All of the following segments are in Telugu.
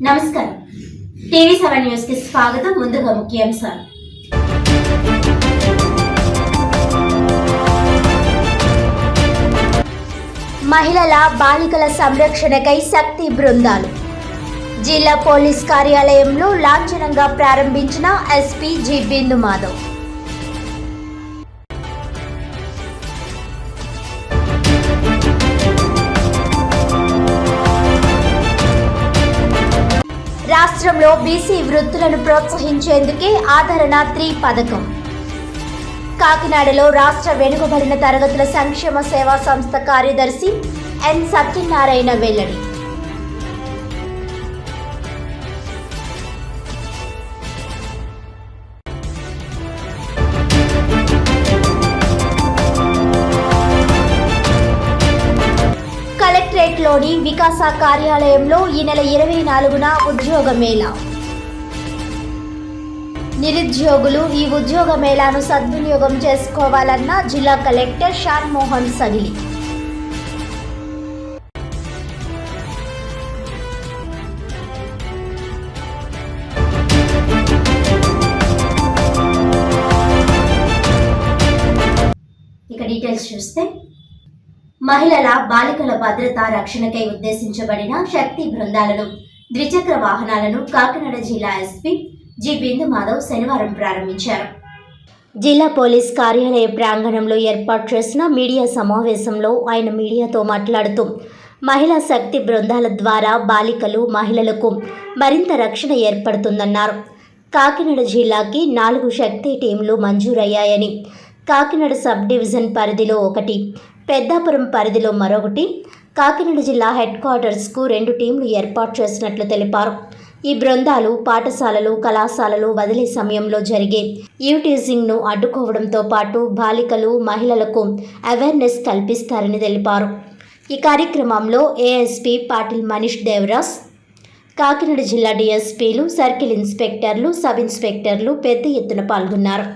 నమస్కారం. టీవీ సెవెన్ న్యూస్కి స్వాగతం. ముందుగా ముఖ్యాంశాలు. మహిళల బాలికల సంరక్షణకై శక్తి బృందాలు. జిల్లా పోలీస్ కార్యాలయంలో లాంఛనంగా ప్రారంభించిన ఎస్పీ జి బిందు మాధవ్ రాష్ట్రంలో బీసీ వృత్తులను ప్రోత్సహించేందుకే ఆదరణ త్రీ పథకం కాకినాడలో రాష్ట్ర వెనుకబడిన తరగతుల సంక్షేమ సేవా సంస్థ కార్యదర్శి ఎన్ సత్యనారాయణ వెల్లడి. లోని వికాస కార్యాలయంలో ఈ నెల ఇరవై నాలుగున ఉద్యోగ మేళా. నిరుద్యోగులు ఈ ఉద్యోగ మేళాను సద్వినియోగం చేసుకోవాలన్న జిల్లా కలెక్టర్ షాన్ మోహన్ సగిలి. ఇక డీటెయిల్స్ చూస్తే మహిళల బాలికల భద్రత రక్షణకై ఉద్దేశించబడిన శక్తి బృందాలను ద్విచక్ర వాహనాలను కాకినాడ జిల్లా ఎస్పీ జి బిందు మాధవ్ శనివారం ప్రారంభించారు. జిల్లా పోలీస్ కార్యాలయ ప్రాంగణంలో ఏర్పాటు చేసిన మీడియా సమావేశంలో ఆయన మీడియాతో మాట్లాడుతూ మహిళా శక్తి బృందాల ద్వారా బాలికలు మహిళలకు మరింత రక్షణ ఏర్పడుతుందన్నారు. కాకినాడ జిల్లాకి నాలుగు శక్తి టీంలు మంజూరయ్యాయని కాకినాడ సబ్ డివిజన్ పరిధిలో ఒకటి పెద్దాపురం పరిధిలో మరొకటి. కాకినాడ జిల్లా హెడ్ క్వార్టర్స్కు రెండు టీంలు ఏర్పాటు చేసినట్లు తెలిపారు. ఈ బృందాలు పాఠశాలలు కళాశాలలు వదిలే సమయంలో జరిగే యూటీజింగ్ను అడ్డుకోవడంతో పాటు బాలికలు మహిళలకు అవేర్నెస్ కల్పిస్తారని తెలిపారు. ఈ కార్యక్రమంలో ఏఎస్పీ పాటిల్ మనీష్ దేవరాస్ కాకినాడ జిల్లా డిఎస్పీలు సర్కిల్ ఇన్స్పెక్టర్లు సబ్ ఇన్స్పెక్టర్లు పెద్ద ఎత్తున పాల్గొన్నారు.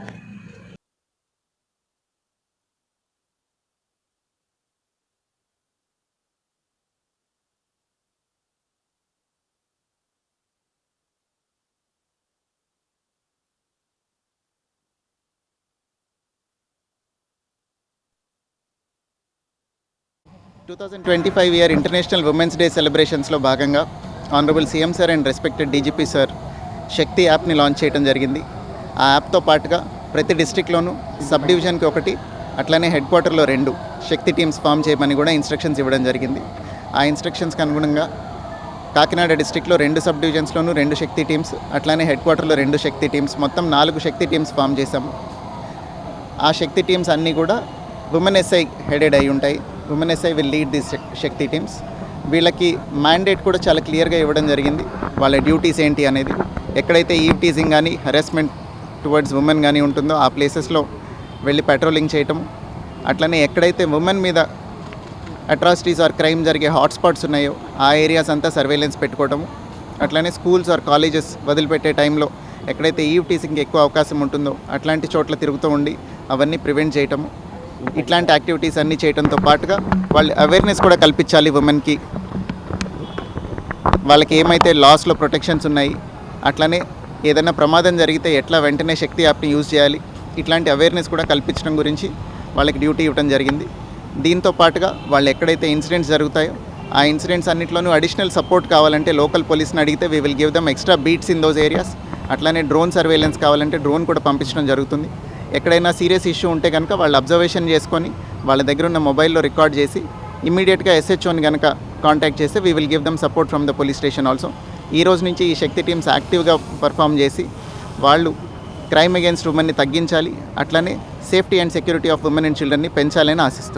Two thousand twenty five year international women's day సెలబ్రేషన్స్లో భాగంగా honourable CM sir and respected DGP sir Shakti యాప్ని లాంచ్ చేయడం జరిగింది. ఆ యాప్తో పాటుగా ప్రతి డిస్టిక్లోనూ సబ్ డివిజన్కి ఒకటి అట్లనే హెడ్ క్వార్టర్లో రెండు శక్తి టీమ్స్ ఫామ్ చేయమని కూడా ఇన్స్ట్రక్షన్స్ ఇవ్వడం జరిగింది. ఆ ఇన్స్ట్రక్షన్స్కి అనుగుణంగా కాకినాడ డిస్టిక్లో రెండు సబ్ డివిజన్స్లోనూ రెండు శక్తి టీమ్స్ అట్లానే హెడ్ క్వార్టర్లో రెండు శక్తి టీమ్స్ మొత్తం నాలుగు శక్తి టీమ్స్ ఫామ్ చేశాము. ఆ శక్తి టీమ్స్ అన్నీ కూడా ఉమెన్ ఎస్ఐ హెడెడ్ అయి ఉంటాయి. Women SI will lead this Shakti teams వీళ్ళకి మ్యాండేట్ కూడా చాలా క్లియర్గా ఇవ్వడం జరిగింది. వాళ్ళ డ్యూటీస్ ఏంటి అనేది. ఎక్కడైతే ఈవ్ టీజింగ్ కానీ హెరాస్మెంట్ టువర్డ్స్ ఉమెన్ కానీ ఉంటుందో ఆ ప్లేసెస్లో వెళ్ళి పెట్రోలింగ్ చేయటం. అట్లనే ఎక్కడైతే ఉమెన్ మీద అట్రాసిటీస్ ఆర్ క్రైమ్ జరిగే హాట్స్పాట్స్ ఉన్నాయో ఆ ఏరియాస్ అంతా సర్వేలెన్స్ పెట్టుకోవటము అట్లనే స్కూల్స్ ఆర్ కాలేజెస్ వదిలిపెట్టే టైంలో ఎక్కడైతే ఈవ్ టీసింగ్కి ఎక్కువ అవకాశం ఉంటుందో అట్లాంటి చోట్ల తిరుగుతూ ఉండి అవన్నీ ప్రివెంట్ చేయటము ఇట్లాంటి యాక్టివిటీస్ అన్నీ చేయడంతో పాటుగా వాళ్ళు అవేర్నెస్ కూడా కల్పించాలి ఉమెన్కి వాళ్ళకి ఏమైతే లాస్లో ప్రొటెక్షన్స్ ఉన్నాయి అట్లనే ఏదైనా ప్రమాదం జరిగితే ఎట్లా వెంటనే శక్తి యాప్ని యూజ్ చేయాలి. ఇట్లాంటి అవేర్నెస్ కూడా కల్పించడం గురించి వాళ్ళకి డ్యూటీ ఇవ్వడం జరిగింది. దీంతో పాటుగా వాళ్ళు ఎక్కడైతే ఇన్సిడెంట్స్ జరుగుతాయో ఆ ఇన్సిడెంట్స్ అన్నింటిలోనూ అడిషనల్ సపోర్ట్ కావాలంటే లోకల్ పోలీస్ని అడిగితే we will give them extra beats in those areas అట్లానే డ్రోన్ సర్వేలెన్స్ కావాలంటే డ్రోన్ కూడా పంపించడం జరుగుతుంది. ఎక్కడైనా సీరియస్ ఇష్యూ ఉంటే కనుక వాళ్ళు అబ్జర్వేషన్ చేసుకొని వాళ్ళ దగ్గర ఉన్న మొబైల్లో రికార్డ్ చేసి ఇమీడియట్గా ఎస్హెచ్ఓని కనుక కాంటాక్ట్ చేస్తే we will give them support from the police station also ఈ రోజు నుంచి ఈ శక్తి టీమ్స్ యాక్టివ్గా పర్ఫామ్ చేసి వాళ్ళు క్రైమ్ అగేన్స్ట్ ఉమెన్ని తగ్గించాలి. అట్లనే safety and security of women and చిల్డ్రన్ని పెంచాలని ఆశిస్తున్నాను